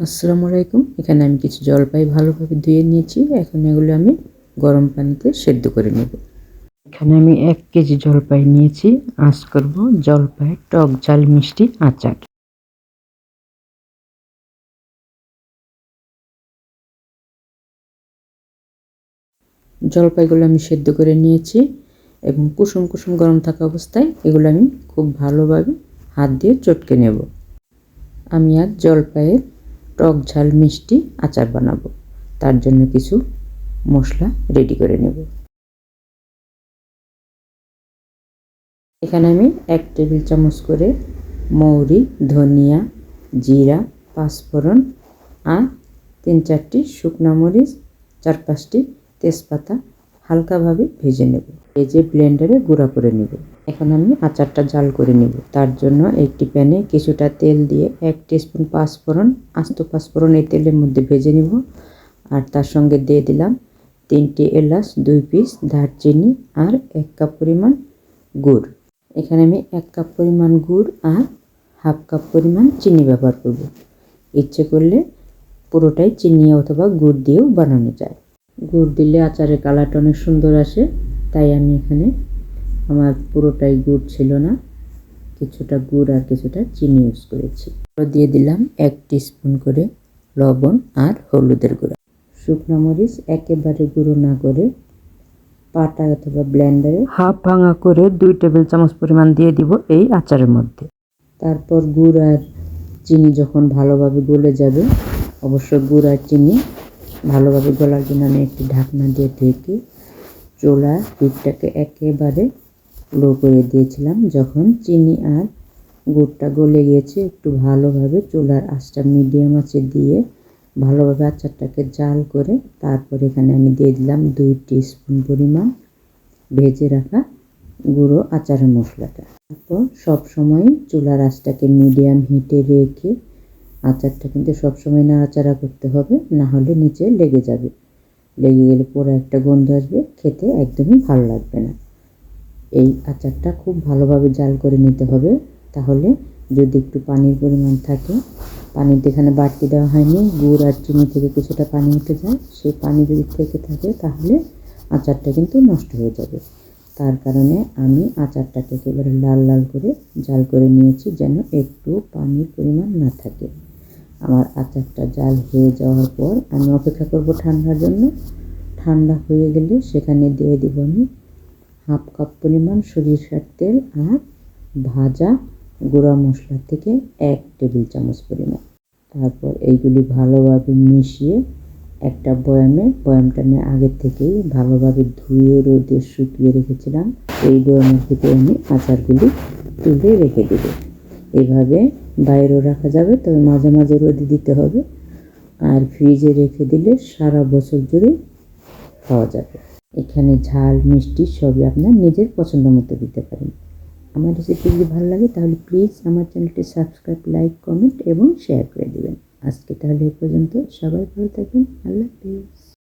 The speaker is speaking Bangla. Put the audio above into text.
আসসালামু আলাইকুম। এখানে আমি কিছু জলপাই ভালোভাবে ধুয়ে নিয়েছি। এখন এগুলো আমি গরম পানিতে সেদ্ধ করে নেব। এখানে আমি এক কেজি জলপাই নিয়েছি। আজ করব জলপাই টক ঝাল মিষ্টি আচার। জলপাইগুলো আমি সেদ্ধ করে নিয়েছি এবং কুসুম কুসুম গরম থাকা অবস্থায় এগুলো আমি খুব ভালোভাবে হাত দিয়ে চটকে নেব। আমি আজ জলপাইয়ের টক ঝাল, মিষ্টি আচার বানাবো। তার জন্য কিছু মশলা রেডি করে নেব। এখানে আমি এক টেবিল চামচ করে মৌরি, ধনিয়া, জিরা, পাঁচফোড়ন আর তিন চারটি শুকনা মরিচ, চার পাঁচটি তেজপাতা হালকাভাবে ভেজে নেব। ভেজে ব্লেন্ডারে গুঁড়া করে নেব। এখন আমি আচারটা জাল করে নেব। তার জন্য একটি প্যানে কিছুটা তেল দিয়ে এক টিস্পুন পাঁচফোড়ন, আস্ত পাঁচফোড়ন এই তেলের মধ্যে ভেজে নেব। আর তার সঙ্গে দিয়ে দিলাম তিনটি এলাচ, দুই পিস দারচিনি আর এক কাপ পরিমাণ গুড়। এখানে আমি এক কাপ পরিমাণ গুড় আর হাফ কাপ পরিমাণ চিনি ব্যবহার করব। ইচ্ছে করলে পুরোটাই চিনি অথবা গুড় দিয়েও বানানো যায়। গুড় দিলে আচারের কালারটা অনেক সুন্দর আসে, তাই আমি এখানে আমার পুরোটাই গুড় ছিল না, কিছুটা গুড় আর কিছুটা চিনি ইউজ করেছি। দিয়ে দিলাম এক স্পুন করে লবণ আর হলুদের গুঁড়া। শুকনো মরিচ একেবারে গুঁড়ো না করে পাটা অথবা ব্লেন্ডারে হাফ ভাঙা করে দুই টেবিল চামচ পরিমাণ দিয়ে দিব এই আচারের মধ্যে। তারপর গুড় আর চিনি যখন ভালোভাবে গলে যাবে, অবশ্য গুড় আর চিনি ভালোভাবে গলার জন্য আমি একটি ঢাকনা দিয়ে ঢেকে চোলা হিটটাকে একেবারে লো করে দিয়েছিলাম, যখন চিনি আর গুড়টা গলে গিয়েছে, একটু ভালোভাবে চোলার আঁচটা মিডিয়াম আঁচে দিয়ে ভালোভাবে আচারটাকে জাল করে তারপর এখানে আমি দিয়ে দিলাম দুই স্পুন পরিমাণ ভেজে রাখা গুঁড়ো আচারের মশলাটা। তারপর সবসময় চুলার আঁচটাকে মিডিয়াম হিটে রেখে আচারটা কিন্তু সবসময় নাড়াচাড়া করতে হবে, না হলে নিচে লেগে যাবে। লেগে গেলে পুরো একটা গন্ধ আসবে, খেতে একদমই ভালো লাগবে না। এই আচারটা খুব ভালোভাবে জাল করে নিতে হবে, তাহলে যদি একটু পানির পরিমাণ থাকে পানির এখানে বাড়তি দেওয়া হয়নি, গুড় আর চিনি থেকে কিছুটা পানি উঠে যায়, সেই পানি যদি থেকে থাকে তাহলে আচারটা কিন্তু নষ্ট হয়ে যাবে। তার কারণে আমি আচারটাকে একেবারে লাল লাল করে জাল করে নিয়েছি, যেন একটু পানির পরিমাণ না থাকে। আমার আচারটা জাল হয়ে যাওয়ার পর আমি অপেক্ষা করব ঠান্ডার জন্য। ঠান্ডা হয়ে গেলে সেখানে দিয়ে দেব আমি হাফ কাপ পরিমাণ সরিষার তেল আর ভাজা গুঁড়া মশলা থেকে এক টেবিল চামচ পরিমাণ। তারপর এইগুলি ভালোভাবে মিশিয়ে একটা বয়ামে, বয়ামটা আমি আগের থেকেই ভালোভাবে ধুয়ে, রোদে শুকিয়ে রেখেছিলাম। এই বয়ামের ভিতরে আমি আচারগুলি তুলে রেখে দেব। এভাবে বাইরেও রাখা যাবে, তবে মাঝে মাঝে রোদে দিতে হবে। আর ফ্রিজে রেখে দিলে সারা বছর জুড়ে খাওয়া যাবে। এখানে ঝাল, মিষ্টি সবই আপনার নিজের পছন্দ মতো দিতে পারেন। আমার রেসিপি যদি ভালো লাগে, তাহলে প্লিজ আমার চ্যানেলটি সাবস্ক্রাইব লাইক কমেন্ট এবং শেয়ার করে দেবেন। আজকে তাহলে এ পর্যন্ত। সবাই ভালো থাকবেন। আল্লাহ হাফিজ।